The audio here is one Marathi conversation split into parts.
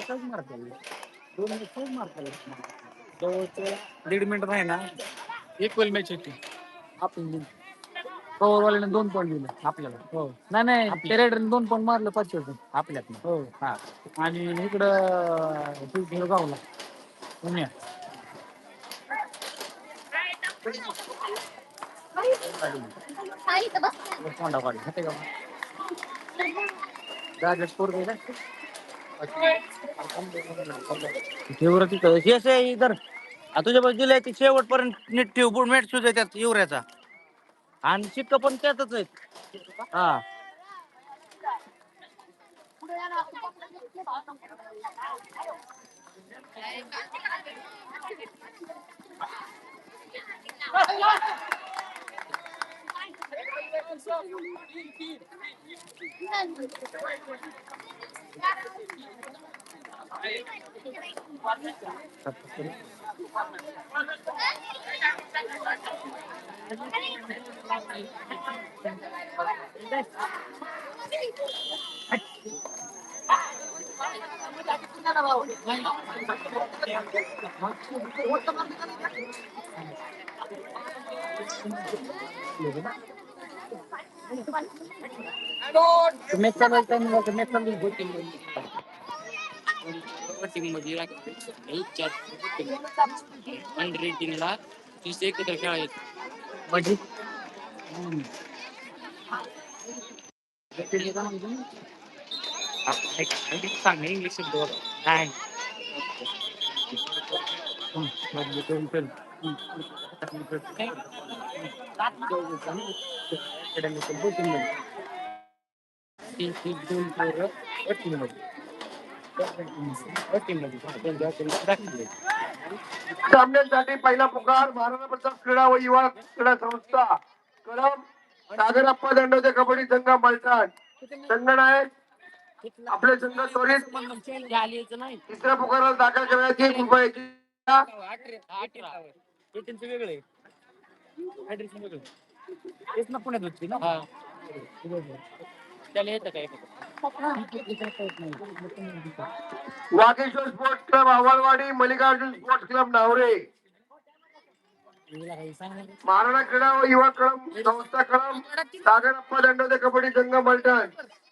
एकच मारता येईल. दोन एकच मारता येईल. जवळचं दीड मिनिट नाही ना? एक वेळ मॅच होती. आपण पॉवरवाल्याने दोन पॉईंट दिले आपल्याला. हो. नाही नाही पेरेडने दोन पॉईंट मारले पाचशे आपल्यात हो. हा. आणि इकडं गावला. पुण्या. कोंडा काढली का? स्कोर केला ठेवर तिथं हेच आहे इतर तुझ्या बाजूला आहे ती शेवटपर्यंत नीट ठेव बुड शूज सुद्धा त्यात युवऱ्याचा. आणि शिक्क पण त्यातच आहेत. हा. मॅच चालवायचा अंडर एटीन ला तीस एकत्र खेळायचे म्हणजे सांग इंग्लिश शब्द नाही तीन सामन्यासाठी पहिला पुकार महाराणा प्रताप क्रीडा व युवा क्रीडा संस्था कलम सागरप्पा दंडोते कबड्डी संघ मलठाण संघनायक आपले संघ त्वरित तिसऱ्या पुकाराला दाखल करण्याची कृपयाची त्यांचं हायड्रेशन तेच ना पुण्यात होती ना? त्याला येतं काय Vageshwar sports club Avhadwadi Mallikarjun sports club Navare. Maharana क्रीडा व युवा कळम संस्था कळम सागरप्पा दंडोते कबड्डी संघ मलटण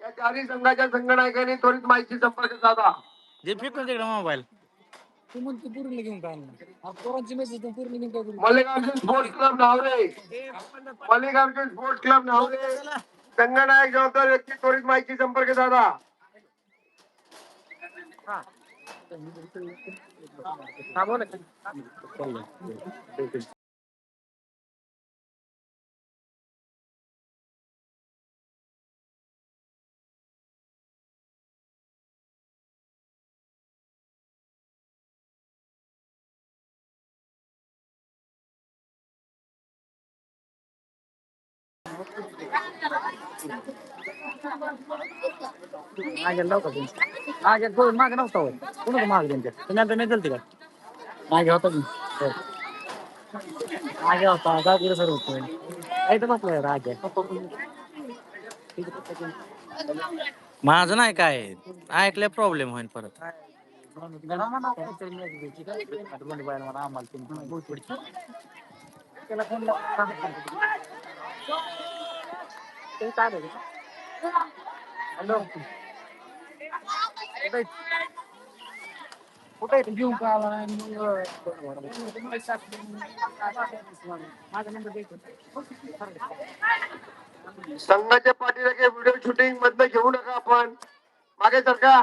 या चारही संघाच्या संघनायकांनी त्वरित माहिती संपर्क साधा. जे फेकून तिकडे मोबाईल. तू म्हणतो पूर्ण घेऊन काय ना पोरांची मेसेज पूर्ण घेऊन काय करू? Mallikarjun sports club Navare Mallikarjun sports club Navare संघनायक जबाबदार व्यक्ती त्वरित माहिती संपर्क साधा हा बोला की. मागे नव्हता होय. कोणाचं मागे त्यांच्या तुम्ही आता नाही का? मागे होता मी हो. मागे होता. गावकीला सर होतो रागे माझं नाही काय. ऐकल्या प्रॉब्लेम होईल परत. त्याला फोन लावून ते काय हॅलो कुठे कुठे घेऊन का आला आणि मग माझा नंबर संघाच्या पाठीलागे व्हिडिओ शूटिंग मधनं घेऊ नका आपण. मागे सरका